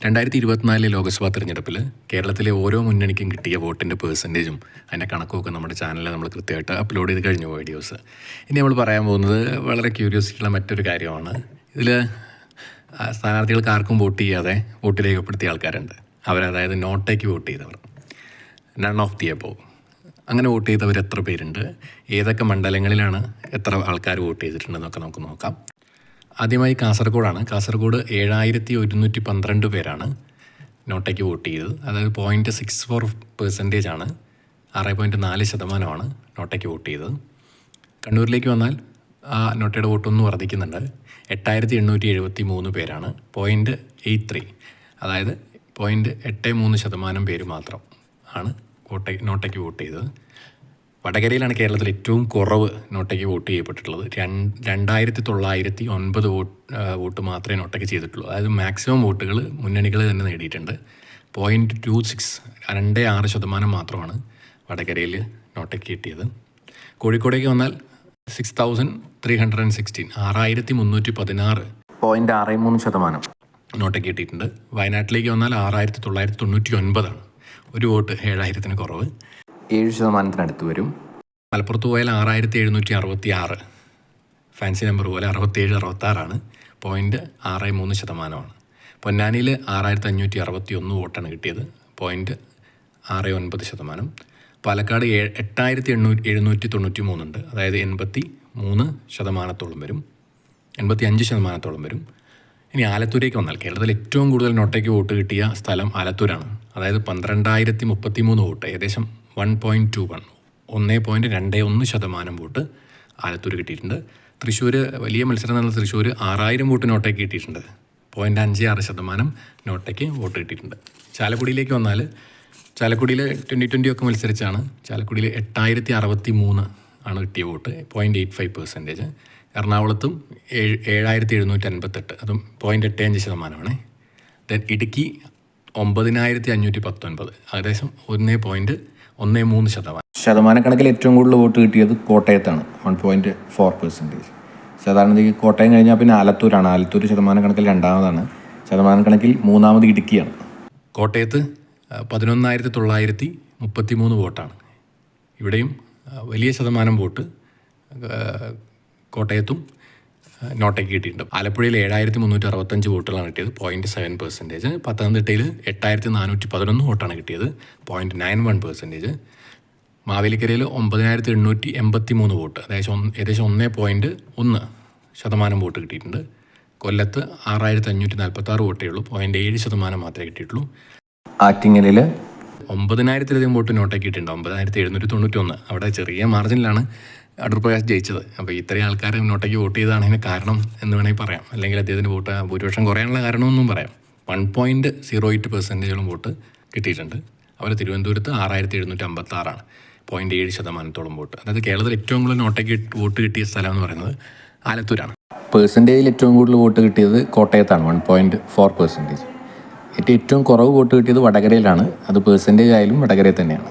രണ്ടായിരത്തി ഇരുപത്തിനാലിലെ ലോക്സഭാ തെരഞ്ഞെടുപ്പിൽ കേരളത്തിലെ ഓരോ മുന്നണിക്കും കിട്ടിയ വോട്ടിന്റെ പേഴ്സന്റേജും അതിന്റെ കണക്കുമൊക്കെ നമ്മുടെ ചാനലിൽ നമ്മൾ കൃത്യമായിട്ട് അപ്ലോഡ് ചെയ്ത് കഴിഞ്ഞു വീഡിയോസ് ഇനി നമ്മൾ പറയാൻ പോകുന്നത് വളരെ ക്യൂരിയോസിറ്റിയുള്ള മറ്റൊരു കാര്യമാണ്. ഇതിൽ സ്ഥാനാർത്ഥികൾക്ക് ആർക്കും വോട്ട് ചെയ്യാതെ വോട്ട് രേഖപ്പെടുത്തിയ ആൾക്കാരുണ്ട്. അവരതായത് നോട്ടേക്ക് വോട്ട് ചെയ്തവർ. നൺ ഓഫ് ദി എബോ അങ്ങനെ വോട്ട് ചെയ്തവർ എത്ര പേരുണ്ട്? ഏതൊക്കെ മണ്ഡലങ്ങളിലാണ് എത്ര ആൾക്കാർ വോട്ട് ചെയ്തിട്ടുണ്ടെന്നൊക്കെ നമുക്ക് നോക്കാം. ആദ്യമായി കാസർഗോഡാണ്. കാസർഗോഡ് ഏഴായിരത്തി ഒരുന്നൂറ്റി പന്ത്രണ്ട് പേരാണ് നോട്ടയ്ക്ക് വോട്ട് ചെയ്തത്. അതായത് പോയിന്റ് സിക്സ് ഫോർ പെർസെന്റേജ് ആണ്. ആറ് പോയിന്റ് നാല് ശതമാനമാണ് നോട്ടയ്ക്ക് വോട്ട് ചെയ്തത്. കണ്ണൂരിലേക്ക് വന്നാൽ ആ നോട്ടയുടെ വോട്ടൊന്ന് വർദ്ധിക്കുന്നുണ്ട്. എട്ടായിരത്തി എണ്ണൂറ്റി എഴുപത്തി മൂന്ന് പേരാണ്. പോയിന്റ് എയ്റ്റ് ത്രീ അതായത് പോയിന്റ് എട്ട് മൂന്ന് ശതമാനം പേര് മാത്രം ആണ് വോട്ട് നോട്ടയ്ക്ക് വോട്ട് ചെയ്തത്. വടകരയിലാണ് കേരളത്തിൽ ഏറ്റവും കുറവ് നോട്ടയ്ക്ക് വോട്ട് ചെയ്യപ്പെട്ടിട്ടുള്ളത്. രണ്ട് രണ്ടായിരത്തി തൊള്ളായിരത്തി ഒൻപത് വോട്ട് വോട്ട് മാത്രമേ നോട്ടയ്ക്ക് ചെയ്തിട്ടുള്ളൂ. അതായത് മാക്സിമം വോട്ടുകൾ മുന്നണികൾ തന്നെ നേടിയിട്ടുണ്ട്. പോയിന്റ് ടു സിക്സ് രണ്ട് ആറ് ശതമാനം മാത്രമാണ് വടകരയിൽ നോട്ടയ്ക്ക് കിട്ടിയത്. കോഴിക്കോടേക്ക് വന്നാൽ six thousand three hundred and sixteen ആറായിരത്തി മുന്നൂറ്റി പതിനാറ് പോയിന്റ് ആറ് മൂന്ന് ശതമാനം. നോട്ടയ്ക്ക് കിട്ടിയിട്ടുണ്ട്. വയനാട്ടിലേക്ക് വന്നാൽ ആറായിരത്തി തൊള്ളായിരത്തി തൊണ്ണൂറ്റി ഒൻപതാണ് ഒരു വോട്ട് ഏഴായിരത്തിന് കുറവ്. ഏഴ് ശതമാനത്തിനടുത്ത് വരും. മലപ്പുറത്ത് പോയാൽ ആറായിരത്തി എഴുന്നൂറ്റി അറുപത്തി ആറ് ഫാൻസി നമ്പർ പോലെ അറുപത്തേഴ് അറുപത്താറാണ്. പോയിന്റ് ആറ് മൂന്ന് ശതമാനമാണ്. പൊന്നാനിയിൽ ആറായിരത്തി അഞ്ഞൂറ്റി അറുപത്തി ഒന്ന് വോട്ടാണ് കിട്ടിയത്. പോയിന്റ് ആറ് ഒൻപത് ശതമാനം. പാലക്കാട് ഏ എട്ടായിരത്തി എണ്ണൂറ്റി എഴുന്നൂറ്റി തൊണ്ണൂറ്റി മൂന്നുണ്ട് അതായത് എൺപത്തി മൂന്ന് ശതമാനത്തോളം വരും. എൺപത്തി അഞ്ച് ശതമാനത്തോളം വരും. ഇനി ആലത്തൂരേക്ക് വന്നാൽ കേരളത്തിൽ ഏറ്റവും കൂടുതൽ നോട്ടയ്ക്ക് വോട്ട് കിട്ടിയ സ്ഥലം ആലത്തൂരാണ്. അതായത് പന്ത്രണ്ടായിരത്തി മുപ്പത്തി മൂന്ന് വോട്ട്. ഏകദേശം വൺ പോയിന്റ് ടു വൺ. ഒന്ന് പോയിന്റ് രണ്ട് ഒന്ന് ശതമാനം വോട്ട് ആലത്തൂർ കിട്ടിയിട്ടുണ്ട്. തൃശ്ശൂർ വലിയ മത്സരം നടന്ന തൃശ്ശൂർ ആറായിരം വോട്ട് നോട്ടയ്ക്ക് കിട്ടിയിട്ടുണ്ട്. പോയിന്റ് അഞ്ച് ആറ് ശതമാനം നോട്ടയ്ക്ക് വോട്ട് കിട്ടിയിട്ടുണ്ട്. ചാലക്കുടിയിലേക്ക് വന്നാൽ ചാലക്കുടിയിൽ ട്വന്റി ട്വന്റി ഒക്കെ മത്സരിച്ചാണ് ചാലക്കുടിയിൽ എട്ടായിരത്തി അറുപത്തി മൂന്ന് ആണ് കിട്ടിയ vote point eight five percentage എറണാകുളത്തും ഏഴ് ഏഴായിരത്തി എഴുന്നൂറ്റി അൻപത്തെട്ട് അതും പോയിന്റ് എട്ട് അഞ്ച് ശതമാനമാണ്. ദെൻ ഇടുക്കി ഒമ്പതിനായിരത്തി അഞ്ഞൂറ്റി പത്തൊൻപത് ഏകദേശം ഒന്ന് പോയിന്റ് ഒന്ന് മൂന്ന് ശതമാനം. ശതമാനക്കണക്കിൽ ഏറ്റവും കൂടുതൽ വോട്ട് കിട്ടിയത് കോട്ടയത്താണ്. വൺ പോയിന്റ് ഫോർ പെർസെന്റേജ് സാധാരണ കോട്ടയം കഴിഞ്ഞാൽ പിന്നെ ആലത്തൂരാണ്. ആലത്തൂർ ശതമാനക്കണക്കിൽ രണ്ടാമതാണ്. ശതമാനക്കണക്കിൽ മൂന്നാമത് ഇടുക്കിയാണ്. കോട്ടയത്ത് പതിനൊന്നായിരത്തി തൊള്ളായിരത്തി മുപ്പത്തി മൂന്ന് വോട്ടാണ്. ഇവിടെയും വലിയ ശതമാനം വോട്ട് കോട്ടയത്തും ആ, നോട്ടയ്ക്ക് കിട്ടിയിട്ടുണ്ട്. ആലപ്പുഴയിൽ ഏഴായിരത്തി മുന്നൂറ്റി അറുപത്തഞ്ച് വോട്ടുകളാണ് കിട്ടിയത്. പോയിന്റ് സെവൻ പെർസെന്റേജ് പത്തനംതിട്ടയിൽ എട്ടായിരത്തി നാനൂറ്റി പതിനൊന്ന് വോട്ടാണ് കിട്ടിയത്. പോയിന്റ് നയൻ വൺ പെർസെന്റേജ് മാവേലിക്കരയിൽ ഒമ്പതിനായിരത്തി എണ്ണൂറ്റി എൺപത്തി മൂന്ന് വോട്ട് ഒന്ന് ഏകദേശം ഒന്ന് പോയിന്റ് ഒന്ന് ശതമാനം വോട്ട് കിട്ടിയിട്ടുണ്ട്. കൊല്ലത്ത് ആറായിരത്തി അഞ്ഞൂറ്റി നാൽപ്പത്തി ആറ് വോട്ടേ ഉള്ളൂ. പോയിന്റ് ഏഴ് ശതമാനം മാത്രമേ കിട്ടിയിട്ടുള്ളൂ. ആറ്റിങ്ങലിൽ ഒമ്പതിനായിരത്തിലധികം വോട്ട് നോട്ടാക്കിയിട്ടുണ്ട് ഒമ്പതിനായിരത്തി എഴുന്നൂറ്റി തൊണ്ണൂറ്റി ഒന്ന് അവിടെ ചെറിയ മാർജിനിലാണ് അടൂർ പ്രകാശ് ജയിച്ചത്. അപ്പോൾ ഇത്രയും ആൾക്കാർ മുന്നോട്ടേക്ക് വോട്ട് ചെയ്താണ് ഇതിന് കാരണം എന്ന് വേണമെങ്കിൽ പറയാം. അല്ലെങ്കിൽ അദ്ദേഹത്തിന് വോട്ട് ഭൂരിപക്ഷം കുറയാനുള്ള കാരണമെന്നും പറയാം. വൺ പോയിന്റ് സീറോ എയ്റ്റ് പെർസെന്റേജോളം വോട്ട് കിട്ടിയിട്ടുണ്ട്. അവർ തിരുവനന്തപുരത്ത് ആറായിരത്തി എഴുന്നൂറ്റി അമ്പത്തി ആറാണ് പോയിന്റ് ഏഴ് ശതമാനത്തോളം വോട്ട്. അതായത് കേരളത്തിൽ ഏറ്റവും കൂടുതൽ നോട്ടയ്ക്ക് വോട്ട് കിട്ടിയ സ്ഥലം എന്ന് പറയുന്നത് ആലത്തൂരാണ്. പേഴ്സന്റേജിൽ ഏറ്റവും കൂടുതൽ വോട്ട് കിട്ടിയത് കോട്ടയത്താണ് വൺ പോയിന്റ് ഫോർ പെർസെന്റേജ് ഏറ്റവും കുറവ് വോട്ട് കിട്ടിയത് വടകരയിലാണ്. അത് പേഴ്സന്റേജ് ആയാലും വടകരയിൽ തന്നെയാണ്.